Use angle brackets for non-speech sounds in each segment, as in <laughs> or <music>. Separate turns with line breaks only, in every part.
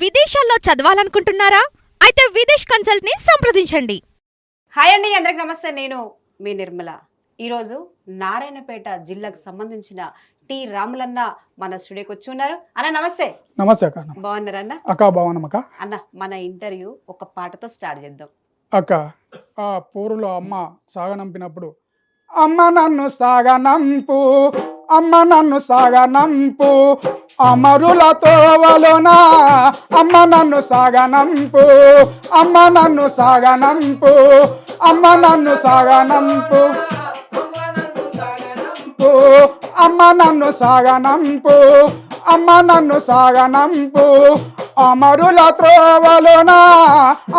విదేశాల్లో చదవాలనుకుంటున్నారా? అయితే విదేశ్ కన్సల్ట్ని సంప్రదించండి.
హాయ్ అండి అందరికి నమస్తే. నేను మీ నిర్మల. ఈరోజు నారాయణపేట జిల్లాకు సంబంధించిన టి రాములన్న మన స్టూడియోకి వచ్చి ఉన్నారు. అన్న నమస్తే.
నమస్తే అక్క అక్క భవనం అక్క.
అన్న మన ఇంటర్వ్యూ ఒక పాటతో స్టార్ట్ చేద్దాం.
అక్క ఆ పూరులో అమ్మ సాగనంపినప్పుడు అమ్మ నన్ను సాగనంపు అమ్మ నన్ను సాగనంపు. అమరుల తోవలోనా? అమ్మ నన్ను సాగనంపు. అమ్మ నన్ను సాగనంపు. అమ్మ నన్ను సాగనంపు. అమ్మ నన్ను సాగనంపు. అమ్మ నన్ను సాగనంపు. అమరుల త్రోవలోనా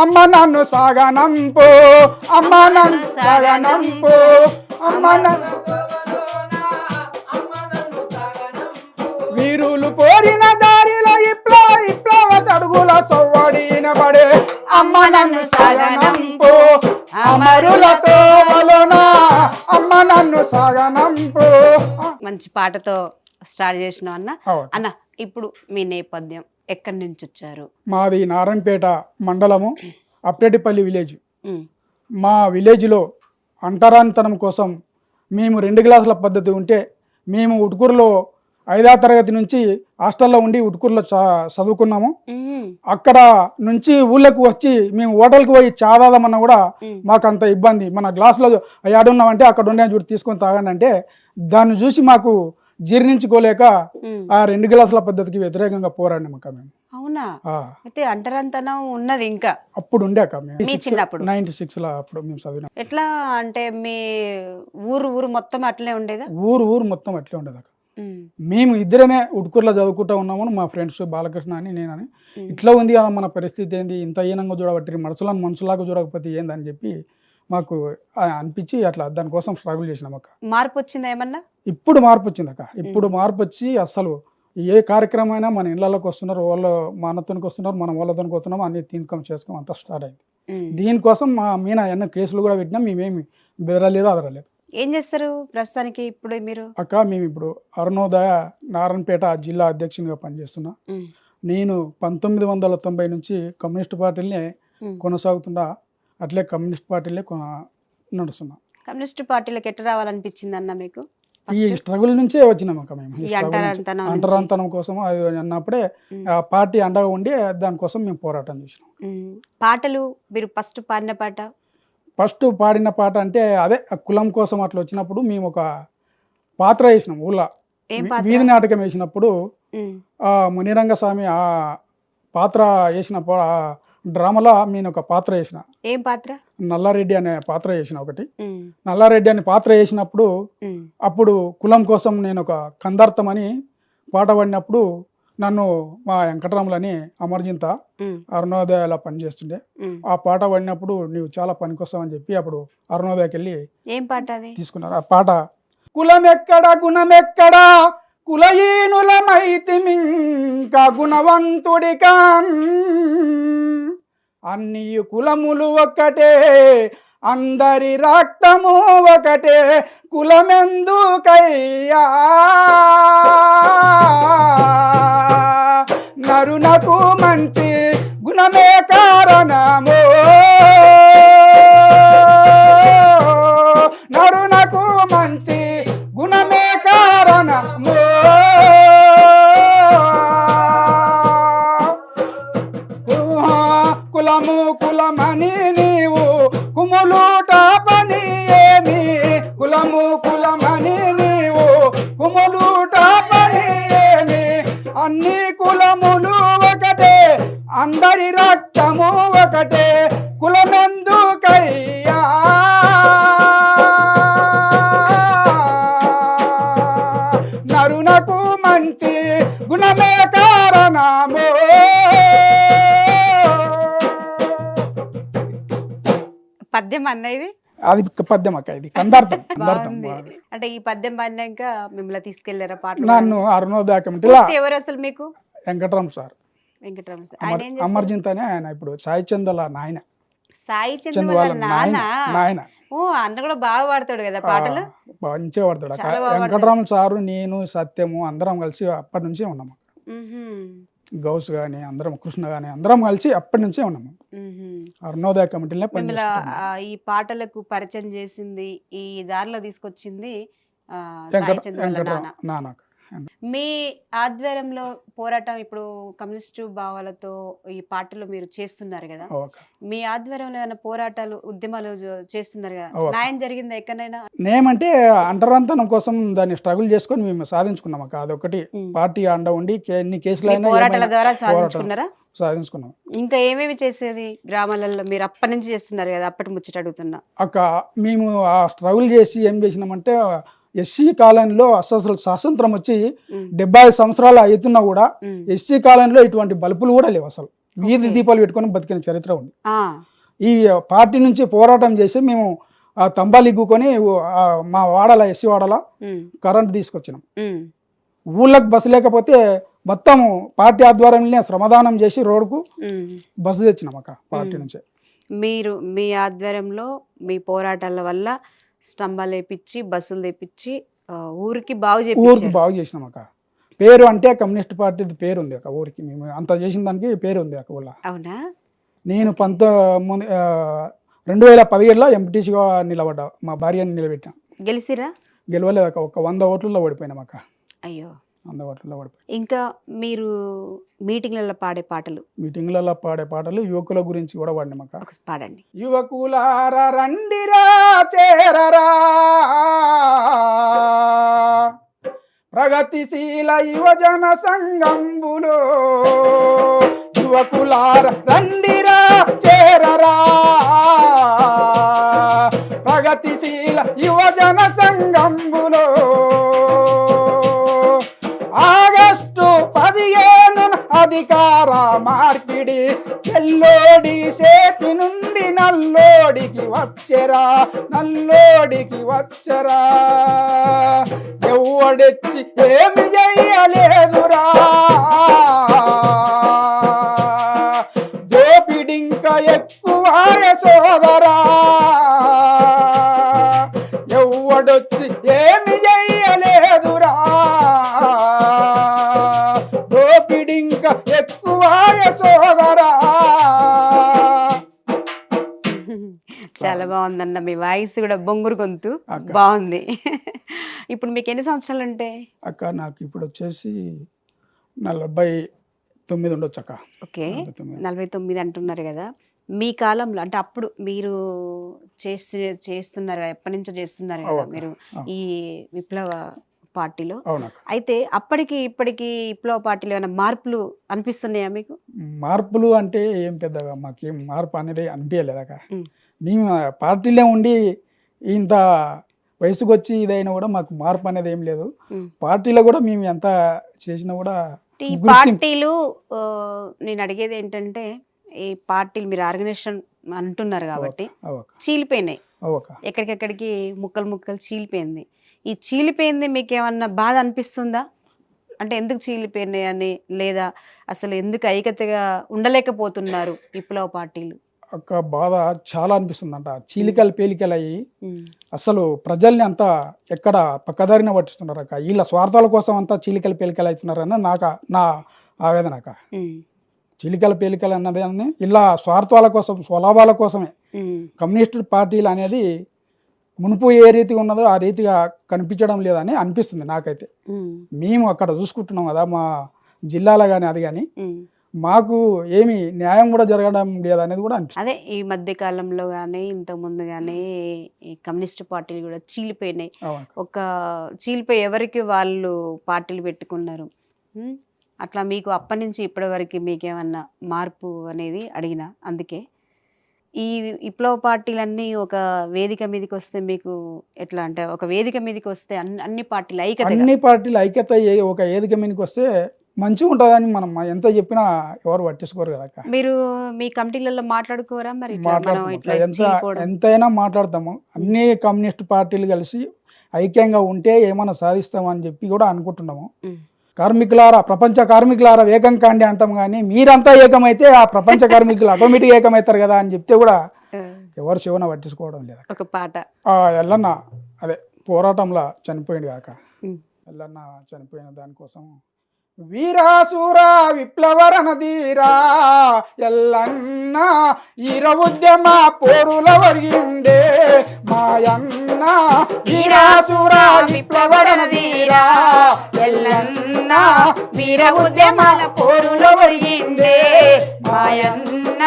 అమ్మ నన్ను సాగనంపు. అమ్మ నన్ను సాగనంపు. అమ్మ నన్ను కోరిన దారిలో ఇప్లవ ఇప్లవ తడుగుల సవ్వడినబడే అమ్మ నన్ను సాగనంపు అమరుల తోవలోనా అమ్మ నన్ను సాగనంపు.
మంచి పాటతో స్టార్ట్ చేసినాం అన్న. అన్న ఇప్పుడు మీ నేపథ్యం ఎక్కడి నుంచి వచ్చారు?
మాది నారాయణపేట మండలము అప్టేటిపల్లి విలేజ్. మా విలేజ్లో అంటరానితనం కోసం మేము రెండు గ్లాసుల పద్ధతి ఉంటే మేము ఉటుకూరులో ఐదో తరగతి నుంచి హాస్టల్లో ఉండి ఉటుకూరులో చదువుకున్నాము. అక్కడ నుంచి ఊళ్ళకు వచ్చి మేము హోటల్కి పోయి చాదామన్నా కూడా మాకు అంత ఇబ్బంది. మన గ్లాసులో ఏడున్నామంటే అక్కడ ఉండే చూడు తీసుకొని తాగండి అంటే దాన్ని చూసి మాకు జీర్ణించుకోలేక. ఆ రెండు గ్లాసుల పద్ధతికి వ్యతిరేకంగా పోరాడినాం అక్క మేము.
అవునా? అయితే అంటరంతనం ఉన్నది ఇంకా.
అప్పుడు ఉండే అక్క మేము.
మీ చిన్నప్పుడు?
నైన్టీ సిక్స్లో అప్పుడు మేము చదివినాం.
ఎట్లా అంటే మీ ఊరు ఊరు మొత్తం అట్లే ఉండేదా?
ఊరు ఊరు మొత్తం అట్లే ఉండేది అక్క. మేము ఇద్దరమే ఉడుకూరులో చదువుకుంటూ ఉన్నాము మా ఫ్రెండ్స్ బాలకృష్ణ అని నేనని. ఇట్లా ఉంది కదా మన పరిస్థితి ఏంది? ఇంత హీనంగా చూడబట్టి మనసులను మనుషులాగా చూడకపోతే ఏందని చెప్పి మాకు అనిపించి అట్లా దానికోసం స్ట్రగుల్ చేసినాం అక్క.
మార్పు వచ్చిందా ఏమన్నా?
ఇప్పుడు మార్పు వచ్చింది అక్క. ఇప్పుడు మార్పు వచ్చి అసలు ఏ కార్యక్రమం అయినా మన ఇళ్ళలోకి వస్తున్నారు వాళ్ళు మనతోనికి వస్తున్నారు మనం వాళ్ళతోనికి వస్తున్నాం అన్ని తీన్కం చేసుకోం అంతా స్టార్ట్ అయింది. దీనికోసం మా మీద ఎన్నో కేసులు కూడా పెట్టినాం మేమేమి బెదరలేదు అదరలేదు
ఏం చేస్తారు ప్రస్తుతానికి ఇప్పుడు మీరు
అక్క మేము ఇప్పుడు అరుణోదయ నారాయణపేట జిల్లా అధ్యక్షునిగా పనిచేస్తున్నా నేను పంతొమ్మిది వందల తొంభై నుంచి కమ్యూనిస్ట్ పార్టీలనే
ఉమ్.
కొనసాగుతున్నా అట్లే కమ్యూనిస్ట్ పార్టీలే నడుస్తున్నా
కమ్యూనిస్ట్ పార్టీలకు ఎట్ట రావాలనిపించింది అన్న మీకు
ఈ? స్ట్రగుల్ నుంచే వచ్చినాం అక్క మేము.
అంటరాంతనం
కోసం అది అన్నప్పుడే. ఆ పార్టీ అండగా ఉండి దానికోసం మేము పోరాటం చేసినాం.
పాటలు మీరు ఫస్ట్ పాడిన పాట
ఫస్ట్ పాడిన పాట అంటే అదే ఆ కులం కోసం అట్లా వచ్చినప్పుడు మేము ఒక పాత్ర వేసినాం ఊళ్ళో. వీధి నాటకం వేసినప్పుడు
ఉమ్,
ఆ పాత్ర వేసిన డ్రామాలో నేను ఒక పాత్ర వేసిన.
ఏం పాత్ర?
నల్లారెడ్డి అనే పాత్ర వేసిన ఒకటి. నల్లారెడ్డి అనే పాత్ర వేసినప్పుడు అప్పుడు కులం కోసం నేను ఒక కందార్థం అని పాట పాడినప్పుడు నన్ను మా వెంకటరాములని అమర్జింత అరుణోదయాల పనిచేస్తుండే. ఆ పాట పాడినప్పుడు నీవు చాలా పనికొస్తావని చెప్పి అప్పుడు అరుణోదయకి వెళ్ళి
ఏం పాట అది?
తీసుకున్నారు. ఆ పాట కులమెక్కడ గుణమెక్కడ కులహీనులమైతిమింకా గుణవంతుడిగా అన్ని కులములు ఒక్కటే అందరి రక్తము ఒకటే కులమెందుకయ్యా నరునకు మంచి గుణమే కారణము. నరునకు మంచి
పద్యం అన్న ఇది?
అది పద్యం అక్క ఇది. కందార్థం <laughs> కందార్థం.
బాగుంది. అంటే ఈ పద్యం పాడినాక మిమ్మల్ని తీసుకెళ్ళారా పాటలు?
నన్ను అరుణోదయ కమిటీలో
స్ఫూర్తి ఎవరు అసలు మీకు?
వెంకటరామ్ సార్.
వెంకటరామ సార్. ఆయన ఏం
అమర్
చేస్తారు?
అమర్జింత్ అని ఆయన ఇప్పుడు సాయి చందల నాయన.
సాయి చంద్ర
చందు
వాళ్ళ
వాళ్ళ నాయన
నాన్న
నాయన.
ఓ అన్న కూడా బాగా పాడతాడు కదా పాటలు?
మంచిగా పడతాడు అక్క.
చాలా బాగా
వెంకటరామ సారు నేను సత్యము అందరం కలిసి అప్పటి నుంచే ఉన్నాము
మ్మ్హ్మ్.
గౌస్ కానీ అందరం కృష్ణ కానీ అందరం కలిసి అప్పటి నుంచే ఉన్నాము. అరుణోదయ
ఆ, ఈ పాటలకు పరిచయం చేసింది ఈ దారిలో తీసుకొచ్చింది ఆ, మీ ఆధ్వర్యంలో పోరాటం ఇప్పుడు కమ్యూనిస్టు భావాలతో ఈ పార్టీలో మీరు చేస్తున్నారు కదా. మీ ఆధ్వర్యంలో ఏమైనా పోరాటాలు ఉద్యమాలు చేస్తున్నారు కదా. న్యాయం జరిగిందా ఎక్కడైనా?
నేమంటే అంటరాంతనం కోసం దాన్ని స్ట్రగుల్ చేసుకొని మేము సాధించుకున్నాం అక్క. అదొకటి. పార్టీ అండ ఉండి ఎన్ని కేసులు
పోరాటాల ద్వారా. సాధించుకున్నారా?
సాధించుకున్నాం.
ఇంకా ఏమేమి చేసేది గ్రామాలలో? మీరు అప్పటి నుంచి చేస్తున్నారు కదా అప్పటి ముచ్చట అడుగుతున్నా.
అక్క మేము ఆ స్ట్రగుల్ చేసి ఏం చేసినామంటే ఎస్సీ కాలనీలో అసలు స్వాతంత్రం వచ్చి డెబ్బై ఐదు సంవత్సరాలు అవుతున్నా కూడా. ఎస్సీ కాలనీలో ఇటువంటి బల్బులు కూడా లేవు అసలు వీధి. దీపాలు పెట్టుకొని బతికిన చరిత్ర ఉంది ఈ పార్టీ నుంచి పోరాటం చేసి మేము ఆ తంబాలు ఇగ్గుకొని ఆ మా వాడల ఎస్సీ వాడల కరెంట్ తీసుకొచ్చినాం ఊళ్ళకి బస్సు లేకపోతే మొత్తం పార్టీ ఆధ్వర్యంలోనే శ్రమదానం చేసి రోడ్డుకు
ఉమ్.
బస్సు తెచ్చినాం అక్క పార్టీ. నుంచి
మీరు మీ ఆధ్వర్యంలో మీ పోరాటాల వల్ల స్తంభాలు వేపించి బస్సులు తెప్పించి ఊరికి బాగు
ఊరికి
చేపించారు
బాగు చేసినాం అక్క. పేరు అంటే కమ్యూనిస్ట్ పార్టీది పేరు ఉంది అక్క ఊరికి. మేము అంత చేసిన దానికి పేరు ఉంది అక్క ఊళ్ళో.
అవునా?
నేను పంతొమ్మిది రెండు వేల పదిహేడులో ఎంపీటీసీగా నిలబడ్డా. మా భార్యని నిలబెట్టాం.
గెలిసిరా?
గెలవలేదు అక్క. ఒక వంద ఓట్లలో ఓడిపోయినాం అక్క.
అయ్యో.
వంద ఓట్లలో ఓడిపోయి
ఇంకా మీరు మీటింగ్లలో పాడే పాటలు?
మీటింగ్లలో పాడే పాటలు యువకుల గురించి కూడా అక్క
ఒక పాడండి.
యువకులార రండిరా చేరరా. ప్రగతిశీల యువజన సంఘంబులో యువకులార రండిరా చేరరా. ప్రగతిశీల యువజన సంఘంబులో అధికార మార్పిడి చెల్లోడి చేతి నుండి నల్లోడికి వచ్చరా నల్లోడికి వచ్చరా. ఎవడెచ్చి ఏమి చెయ్యలేదురా
బాగుందన్న మీ వాయిస్ కూడా బొంగురు గొంతు. బాగుంది ఇప్పుడు మీకు ఎన్ని సంవత్సరాలు ఉంటాయి
అక్క నాకు ఇప్పుడు వచ్చేసి నలభై తొమ్మిది ఉండొచ్చు అక్క
ఓకే
నలభై తొమ్మిది.
అంటున్నారు కదా మీ కాలంలో అంటే అప్పుడు మీరు చేసి చేస్తున్నారు ఎప్పటి నుంచో చేస్తున్నారు కదా. మీరు. ఈ విప్లవ పార్టీలో. అయితే అప్పటికి ఇప్పటికి విప్లవ పార్టీలో ఏమైనా మార్పులు అనిపిస్తున్నాయా మీకు?
మార్పులు అంటే ఏం పెద్దగా మాకేం మార్పు అనేది అనిపించలేదక్క
ఉమ్.
మేము పార్టీలో ఉండి ఇంత వయసుకు వచ్చి ఇదైనా కూడా మాకు మార్పు అనేది ఏం లేదు. పార్టీలో కూడా మేము ఎంత చేసినా కూడా
ఈ. పార్టీలు నేను అడిగేది ఏంటంటే ఈ పార్టీలు మీరు ఆర్గనైజేషన్ అంటున్నారు కాబట్టి చీలిపోయినాయి. ఎక్కడికెక్కడికి ముక్కలు ముక్కలు చీలిపోయింది. ఈ చీలిపోయింది మీకు ఏమన్నా బాధ అనిపిస్తుందా? అంటే ఎందుకు చీలిపోయినాయి అని లేదా అసలు ఎందుకు ఐక్యతగా ఉండలేకపోతున్నారు విప్లవ పార్టీలు?
ఒక బాధ చాలా అనిపిస్తుందంట. చీలికలు పేలికలు అయ్యి అసలు ప్రజల్ని అంతా ఎక్కడ పక్కదారిన పట్టిస్తున్నారు అక్క? వీళ్ళ స్వార్థాల కోసం అంతా చీలికలు పేలికలు అవుతున్నారని నాకు నా ఆవేదన అక్క. చీలికల పేలికలు అన్నది అని ఇలా స్వార్థాల కోసం స్వలాభాల కోసమే. కమ్యూనిస్ట్ పార్టీలు అనేది మునుపు ఏ రీతిగా ఉన్నదో ఆ రీతిగా కనిపించడం లేదని అనిపిస్తుంది నాకైతే. మేము అక్కడ చూసుకుంటున్నాం కదా మా జిల్లాలో కానీ అది కానీ. మాకు ఏమి న్యాయం కూడా జరగడం లేదనేది కూడా అనిపిస్తుంది.
అదే ఈ మధ్య కాలంలో కానీ ఇంతకు ముందు కానీ ఈ కమ్యూనిస్ట్ పార్టీలు కూడా చీలిపోయినాయి. ఒక చీలిపోయి ఎవరికి వాళ్ళు పార్టీలు పెట్టుకున్నారు? అట్లా మీకు అప్పటి నుంచి ఇప్పటి వరకు మీకేమన్నా మార్పు అనేది అడిగిన అందుకే? ఈ విప్లవ పార్టీలన్నీ ఒక వేదిక మీదకి వస్తే మీకు ఎట్లా అంటే ఒక వేదిక మీదకి వస్తే అన్ని అన్ని పార్టీలు ఐక్యతగా
అన్ని పార్టీలు ఐక్యత ఒక ఏదిక మీదకి వస్తే మంచిగా ఉంటుందని మనం ఎంత చెప్పినా ఎవరు పట్టించుకోరు కదా.
మీరు మీ కమిటీలలో మాట్లాడుకోరా మరి.
ఎంత ఎంతైనా మాట్లాడతాము అన్ని కమ్యూనిస్ట్ పార్టీలు కలిసి ఐక్యంగా ఉంటే ఏమైనా సాధిస్తామని చెప్పి కూడా అనుకుంటున్నాము. కార్మికులారా ప్రపంచ కార్మికులారా ఏకం కాండి అంటాం కానీ మీరంతా ఏకమైతే ఆ ప్రపంచ <laughs> కార్మికులు ఆటోమేటిక్ ఏకమవుతారు కదా అని చెప్తే కూడా ఎవరు శివన పట్టించుకోవడం లేదు
ఒక పాట.
ఆ ఎల్లన్న అదే పోరాటంలో చనిపోయింది కాక. ఎల్లన్న చనిపోయిన దానికోసం వీరాసుర విప్లవరణధీరా ఎల్లన్న ఈర ఉద్యమ పోరుల వరిగిండే మాయన్న వీరాసుర విప్లవరణధీరా
ఎల్లన్న వీర ఉద్యమాల పోరుల వరిగిండే మాయన్న.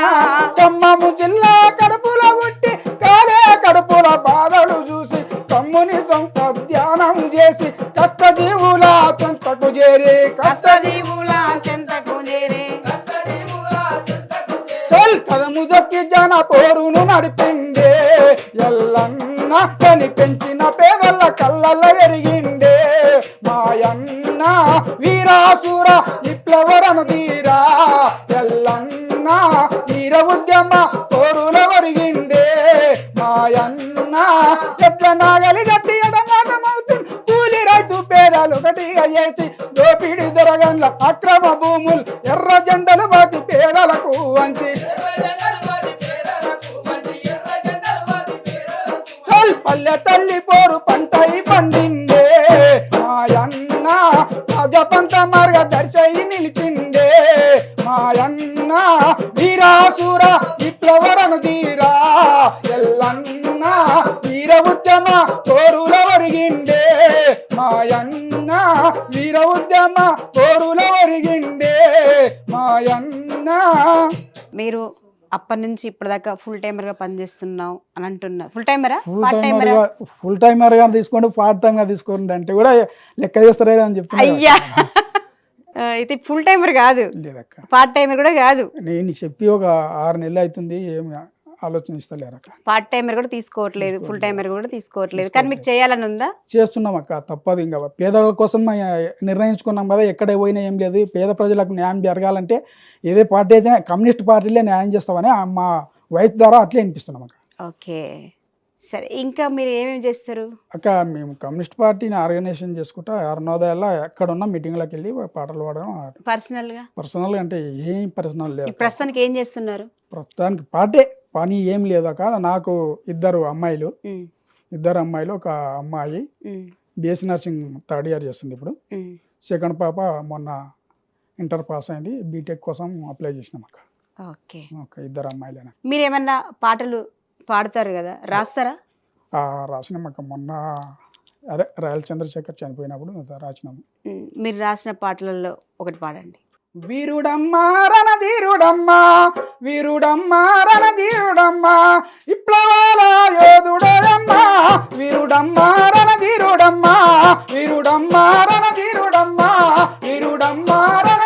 ఖమ్మము జిల్లా కడుపుల ఉట్టి కాలే కడుపుల బాధలు కమ్ముని సొంత ధ్యానం చేసి కష్ట జీవుల చెంతకు చేరి కష్ట
కష్టజీవుల చెంతకు చేరే.
చల్ కదము దొక్కి జన పోరును నడిపిండే ఎల్లన్న కని పెంచిన పేదల కళ్ళల్ల వెరిగిండే మాయన్న వీరాసుర విప్లవరణ తీరా అక్రమ భూములు ఎర్ర జెండలు వాటి పేదలకు వంచి. పల్లె తల్లి పోరు పంటై పండిండే
నుంచి ఇప్పటిదాకా ఫుల్ టైమర్గా పనిచేస్తున్నావు అని అంటున్నా. ఫుల్ టైమరా పార్ట్
టైమర్ ఫుల్ టైమర్గా తీసుకోండి పార్ట్ టైమ్గా తీసుకోండి అంటే కూడా లెక్క చేస్తారే అని చెప్తున్నా
అయ్యా! అయితే ఫుల్ టైమర్ కాదు. పార్ట్ టైమర్ కూడా కాదు.
నేను చెప్పి ఒక ఆరు నెలలు అవుతుంది ఏమి ఆలోచనిస్తలేరక్క
పార్ట్ టైమర్ కూడా తీసుకోవట్లేదు ఫుల్ టైమర్ కూడా తీసుకోవట్లేదు. కానీ మీకు చేయాలని ఉందా?
చేస్తున్నాం అక్క తప్పదు ఇంకా. పేదల కోసం నిర్ణయించుకున్నాం కదా ఎక్కడ పోయినా ఏం లేదు. పేద ప్రజలకు న్యాయం జరగాలంటే ఏదే పార్టీ అయితే కమ్యూనిస్ట్ పార్టీలే న్యాయం చేస్తామని మా వయసు ద్వారా అట్లే అనిపిస్తున్నాం అక్క.
ఓకే. సరే ఇంకా మీరు ఏమేమి చేస్తారు?
అక్క మేము కమ్యూనిస్ట్ పార్టీని ఆర్గనైజేషన్ చేసుకుంటా అరుణోదయాల్లో ఎక్కడ ఉన్న మీటింగ్లకు వెళ్ళి పాటలు పాడడం
పర్సనల్గా
పర్సనల్ అంటే ఏం పర్సనల్ లేదు
ప్రస్తుతానికి ఏం చేస్తున్నారు?
ప్రస్తుతానికి పాటే పని ఏం లేదు అక్క. నాకు ఇద్దరు అమ్మాయిలు. ఇద్దరు అమ్మాయిలు ఒక అమ్మాయి. బిఎస్సీ నర్సింగ్ థర్డ్ ఇయర్ చేస్తుంది ఇప్పుడు. సెకండ్ పాప మొన్న ఇంటర్ పాస్ అయింది. బీటెక్ కోసం అప్లై చేసినాం అక్క.
ఓకే.
ఒక ఇద్దరు అమ్మాయిలేనా.
మీరు ఏమన్నా పాటలు పాడతారు కదా? రాస్తారా?
రాసినాం అక్క. మొన్న అదే రాయల చంద్రశేఖర్ చనిపోయినప్పుడు రాసినాము
మీరు రాసిన పాటలలో ఒకటి పాడండి.
వీరుడమ్మా రణధీరుడమ్మా వీరుడమ్మా రణధీరుడమ్మా విప్లవాల యోధుడమ్మా వీరుడమ్మా రణధీరుడమ్మా వీరుడమ్మా రణధీరుడమ్మా వీరుడమ్మా రణధీరుడమ్మా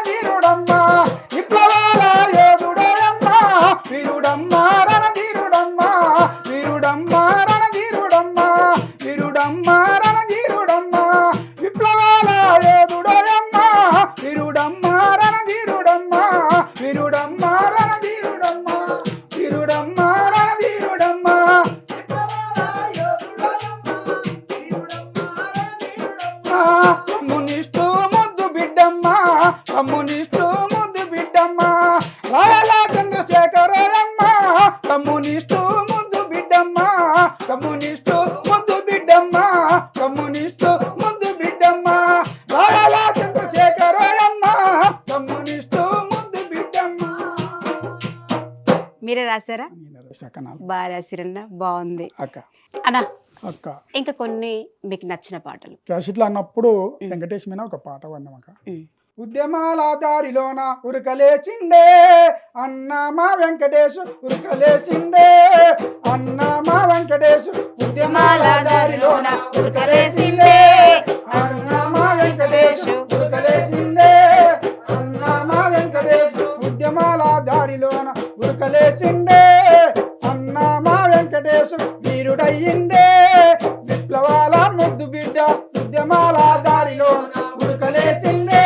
రాశారా?
శకనాలు
బాగా రాసిరన్న బాగుంది.
అక్క.
అన్నా
అక్క.
ఇంకా కొన్ని మీకు నచ్చిన పాటలు.
క్యాసెట్లు అన్నప్పుడు వెంకటేష్ మీద ఒక పాట
ఉమ్,
ఉద్యమాల దారిలోన ఉరకలేచిండే అన్న మా వెంకటేశ్ ఉరకలేచిండే అన్న మా వెంకటేశ్ ఉద్యమాల దారిలోన ఉరకలేచిండే అన్న మా వెంకటేశ్ ఉరకలేచిండే అన్న మా వెంకటేశ్ ఉద్యమాల దారిలోన ఉరకలేచిండే అన్న మా వెంకటేశ్ వీరుడయ్యిండే. విప్లవాల ముద్దు బిడ్డ ఉద్యమాల దారిలో ఉరకలేసిండే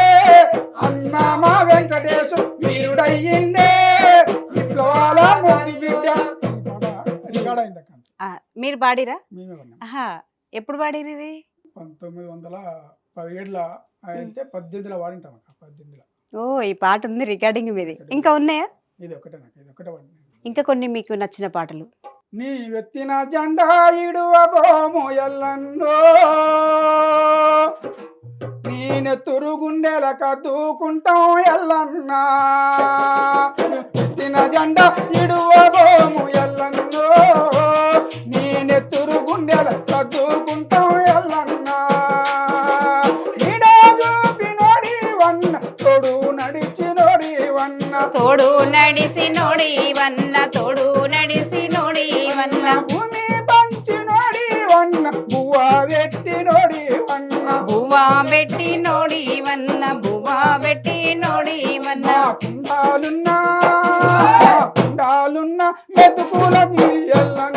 అన్న మా వెంకటేశ్ వీరుడయ్యిండే. విప్లవాల ముద్దు బిడ్డ.
మీరు పాడిరా? ఎప్పుడు పాడిరు ఇది?
పంతొమ్మిది వందల పదిహేడుల అయితే పద్దెనిమిదిలో వాడింటాం అక్క పద్దెనిమిదిలో.
ఓ ఈ పాట ఉంది రికార్డింగ్ మీది. ఇంకా ఉన్నాయా?
ఇది ఒకటే
ఇంకా కొన్ని మీకు నచ్చిన పాటలు.
నీ వెత్తిన జెండా ఇడువ బోము ఎల్లండో నేనెత్తురు గుండెల కద్దుకుంటాం ఎల్లన్నా. ఎత్తిన జెండ ఇడువబోము ఎల్లన్నో నేనెత్తురు గుండెల కద్దుకుంటాం తోడు
నడిసి నోడి వన్న తోడు నడిసి నోడి వన్న
భూమి పంచినోడి వన్న బువ్వ వెట్టినోడి వన్న.
బువ్వా పెట్టి నోడి వన్న బువ్వా పెట్టి నోడి వన్న
కుండాలున్నా కుండాలున్నా మెతుకులన్నీ ఎల్లన్నో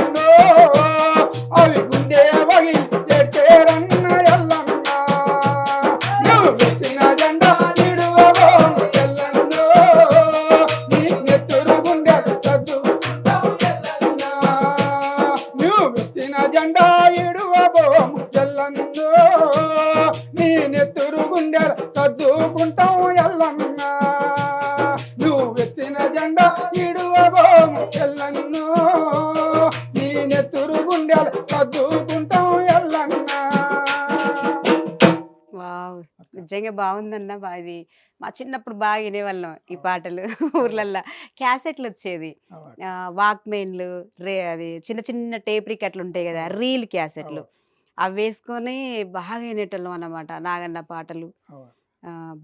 బాగుందన్న ఇది మా చిన్నప్పుడు బాగా వినేవాళ్ళం ఈ పాటలు <laughs> ఊర్లల్లో. క్యాసెట్లు వచ్చేది వాక్మెన్లు రే అది చిన్న చిన్న టేప్ రికార్డులు ఉంటాయి కదా రీల్ క్యాసెట్లు. అవి వేసుకొని బాగా వినేటోళ్ళం అన్నమాట నాగన్న పాటలు.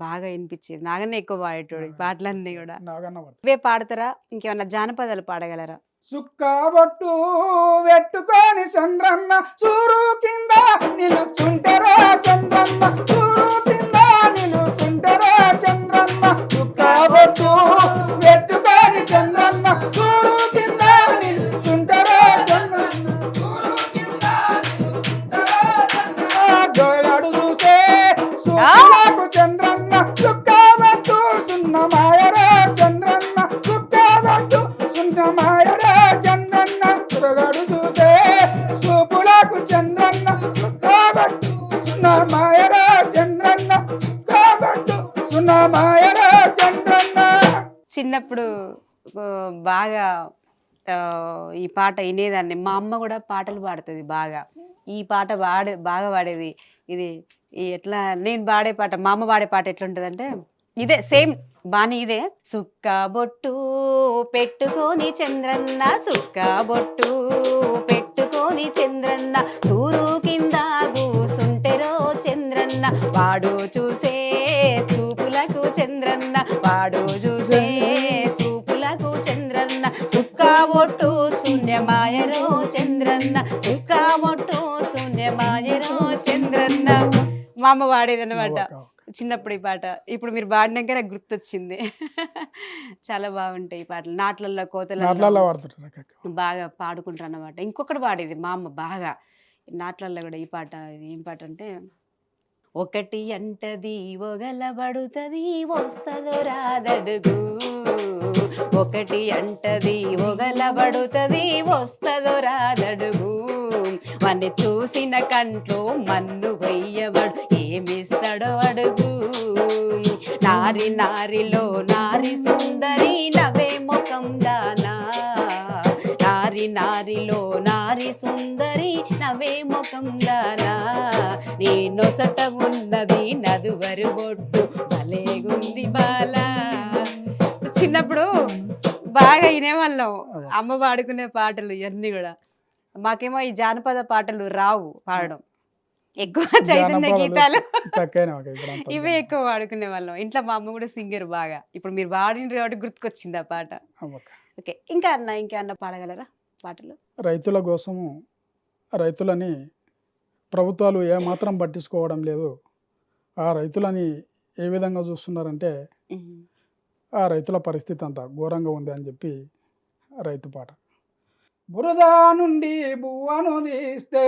బాగా వినిపించేది. నాగన్న ఎక్కువ పాడేటోడు ఈ పాటలన్నీ కూడా. ఇవే పాడతారా? ఇంకేమన్నా జానపదాలు పాడగలరా?
సుక్కబొట్టు పెట్టుకొని చంద్రన్న చూరు కింద నిలుచుంటరా చంద్రన్న చూరు కింద చూరు కింద నిలుచుంటరా చంద్రన్న చూరు కింద నిలుచుంటరా చంద్రన్న. జోలాడు చూసే
ఈ పాట వినేదాన్ని. మా అమ్మ కూడా పాటలు పాడుతుంది బాగా. ఈ పాట పాడే బాగా పాడేది ఇది ఎట్లా నేను పాడే పాట మా అమ్మ పాడే పాట ఎట్లుంటుందంటే ఇదే సేమ్ బాని ఇదే. సుక్క బొట్టు పెట్టుకొని చంద్రన్న సుక్క బొట్టు మా అమ్మ పాడేదన్నమాట చిన్నప్పుడు ఈ పాట. ఇప్పుడు మీరు పాడినాక నాకు గుర్తొచ్చింది. <laughs> చాలా బాగుంటాయి ఈ పాటలు. నాట్లల్లో
నాట్లలో
కోతలలో. బాగా పాడుకుంటారు అన్నమాట ఇంకొకటి పాడేది మా అమ్మ బాగా. నాట్లల్లో కూడా ఈ పాట ఇది ఏం పాట అంటే ఒకటి అంటది ఒగలబడుతుంది వస్తదో రాదడుగు. ఒకటి అంటది ఒగలబడుతుంది వస్తదో రాదడుగు. వాన్ని చూసిన కంట్లో మన్ను వెయ్యబడు. ఏమిస్తాడో అడుగు. నారి నారిలో నారి సుందరి నవే ముఖం దానా నారి నారిలో నారి సుందరి నవే ముఖం దానా నీ నొసట ఉన్నది నదువరు బొట్టు భలేగుంది బాలా. చిన్నప్పుడు బాగా వినేవాళ్ళం అమ్మ పాడుకునే పాటలు ఇవన్నీ కూడా. మాకేమో ఈ జానపద పాటలు రావు పాడడం. ఎక్కువ చైతన్య గీతాలు. ఇవే ఎక్కువ వాడుకునే వాళ్ళం. ఇంట్లో మా అమ్మ కూడా సింగర్ బాగా. ఇప్పుడు మీరు పాడిన కాబట్టి గుర్తుకొచ్చింది ఆ పాట. ఓకే. ఇంకా అన్న ఇంకా అన్న పాడగలరా పాటలు?
రైతుల కోసము రైతులని ప్రభుత్వాలు ఏమాత్రం పట్టించుకోవడం లేదు. ఆ రైతులని ఏ విధంగా చూస్తున్నారంటే ఆ రైతుల పరిస్థితి అంతా ఘోరంగా ఉంది అని చెప్పి రైతు పాట. బురద నుండి బువ్వను తీస్తే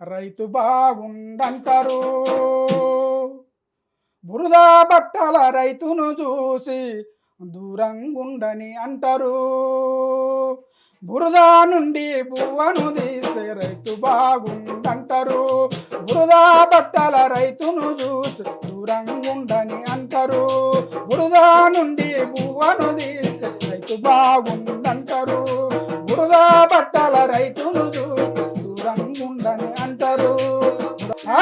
రైతు బాగుండంటారు. బురదా బట్టల రైతును చూసి దూరంగుండని అంటారు. బురదా నుండి పువ్వను తీస్తే రైతు బాగుండంటారు. బురదా బట్టల రైతును చూసి దూరంగుండని అంటారు. బురదా నుండి పువ్వను తీస్తే రైతు బాగుండంటారు. బురదా బట్టల రైతును చూసి దూరంగుండని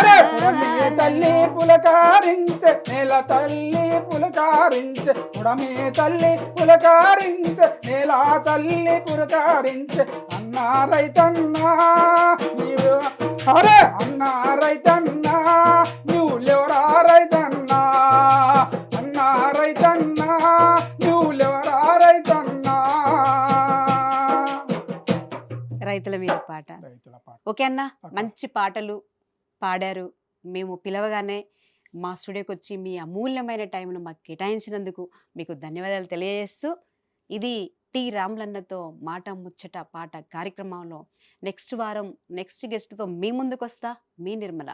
అరే! పురంధేత తల్లి పులకారించే నేల తల్లి పులకారించే ఉడమి తల్లి పులకారించే నేల తల్లి పులకారించే. అన్నా రైతన్నా నీవు అరే! అన్నా రైతన్నా నువ్వు లేవరా రైతన్నా? అన్నా రైతన్నా నువ్వు లేవరా రైతన్నా?
రైతుల మీద పాట.
రైతుల పాట.
ఓకే అన్న. మంచి పాటలు పాడారు. మేము పిలవగానే మా స్టూడియోకి వచ్చి మీ అమూల్యమైన టైంను మాకు కేటాయించినందుకు మీకు ధన్యవాదాలు తెలియజేస్తూ ఇది టి రామ్లన్నతో మాట ముచ్చట పాట కార్యక్రమంలో నెక్స్ట్ వారం నెక్స్ట్ గెస్ట్తో మీ ముందుకు వస్తా మీ నిర్మల.